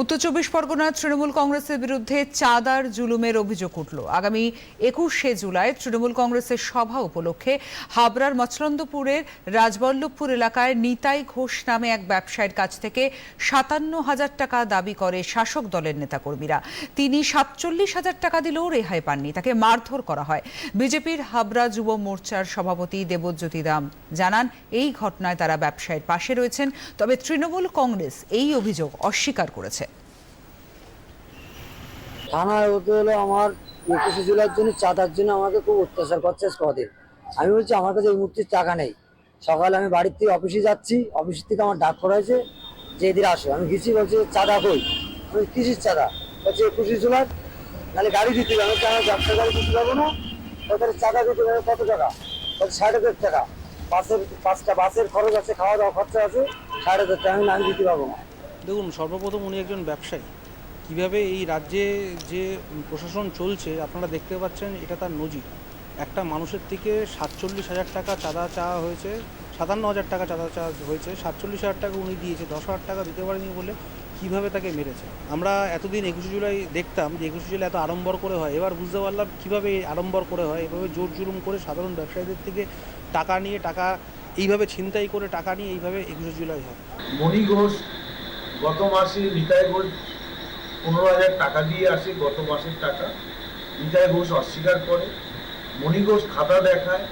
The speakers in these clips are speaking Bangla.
উত্তর চব্বিশ পরগনার তৃণমূল কংগ্রেসের বিরুদ্ধে চাঁদার জুলুমের অভিযোগ উঠল। আগামী একুশে জুলাই তৃণমূল কংগ্রেসের সভা উপলক্ষে হাবড়ার মচলন্দপুরের রাজবল্লভপুর এলাকায় নিতাই ঘোষ নামে এক ব্যবসায়ীর কাছ থেকে সাতান্ন হাজার টাকা দাবি করে শাসক দলের নেতাকর্মীরা। তিনি সাতচল্লিশ হাজার টাকা দিলেও রেহাই পাননি। তাকে মারধর করা হয়। বিজেপির হাবড়া যুব মোর্চার সভাপতি দেবজ্যোতি দাম জানান, এই ঘটনায় তারা ব্যবসায়ীর পাশে রয়েছেন। তবে তৃণমূল কংগ্রেস এই অভিযোগ অস্বীকার করেছে। থানায় হতে হলো আমার একুশে জুলাইয়ের জন্য, চাঁদার জন্য আমাকে খুব অত্যাচার করছে কদিন। আমি বলছি, আমার কাছে এই মুহূর্তে টাকা নেই। সকালে আমি বাড়ির থেকে অফিসে যাচ্ছি অফিস থেকে আমার ডাক করা হয়েছে যে এদের আসো। আমি গেছি, বলছে, চাঁদা কই? আমি কিসির চাঁদা? বলছে, একুশে জুলাই নাহলে গাড়ি দিতে হবে, আমি আমার ব্যবসা গাড়ি দিতে পারব না। তাহলে চাঁদা দিতে হবে কত টাকা? বলছে, ষাট হাজার টাকা। বাসের, পাঁচটা বাসের খরচ আছে, খাওয়া দাওয়া খরচা আছে, ষাট হাজার টাকা আমি দিতে পারব না। দেখুন, সর্বপ্রথম উনি একজন ব্যবসায়ী। কীভাবে এই রাজ্যে যে প্রশাসন চলছে, আপনারা দেখতে পাচ্ছেন এটা তার নজির। একটা মানুষের থেকে সাতচল্লিশ হাজার টাকা চাঁদা চাওয়া হয়েছে, সাতান্ন হাজার টাকা চাঁদা চাওয়া হয়েছে, সাতচল্লিশ হাজার টাকা উনি দিয়েছে, দশ হাজার টাকা দিতে পারেনি বলে কীভাবে তাকে মেরেছে? আমরা এতদিন একুশে জুলাই দেখতাম যে একুশে জুলাই এত আড়ম্বর করে হয়, এবার বুঝতে পারলাম কীভাবে আড়ম্বর করে হয়, এভাবে জোর জুলুম করে সাধারণ ব্যবসায়ীদের থেকে টাকা নিয়ে, টাকা এইভাবে ছিনতাই করে টাকা নিয়ে এইভাবে একুশে জুলাই হয়। মণি ঘোষ গত মাসে নিতাই ঘোষ পনেরো হাজার টাকা দিয়ে আসে গত মাসের টাকা। নিতাই ঘোষ অস্বীকার করে, মণি ঘোষ খাতা দেখায়,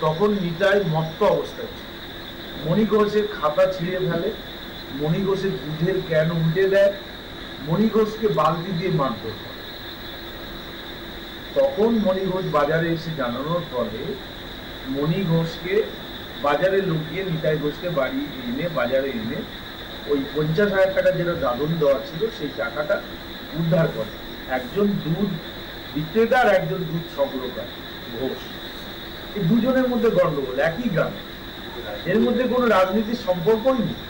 তখন নিতাই মত্ত অবস্থায় ছিল। মণি ঘোষের খাতা ছিঁড়ে ফেলে, মণি ঘোষের দুধের ক্যান উল্টে দেয়, মণি ঘোষকে বালতি দিয়ে মারধর করে। তখন মণি ঘোষ বাজারে এসে জানানোর ফলে মণি ঘোষকে বাজারে লুকিয়ে নিতাই ঘোষকে বাড়ি এনে, বাজারে এনে ওই পঞ্চাশ হাজার টাকা যেটা দাদন দেওয়া ছিল সেই টাকাটা উদ্ধার করে। একজন দুধ বিক্রেতা আর একজন দুধ সংগ্রহকার। ঘোষ। এই দুজনের মধ্যে গন্ডগোল একই গ্রামে। এর মধ্যে কোনো রাজনীতির সম্পর্কই নেই।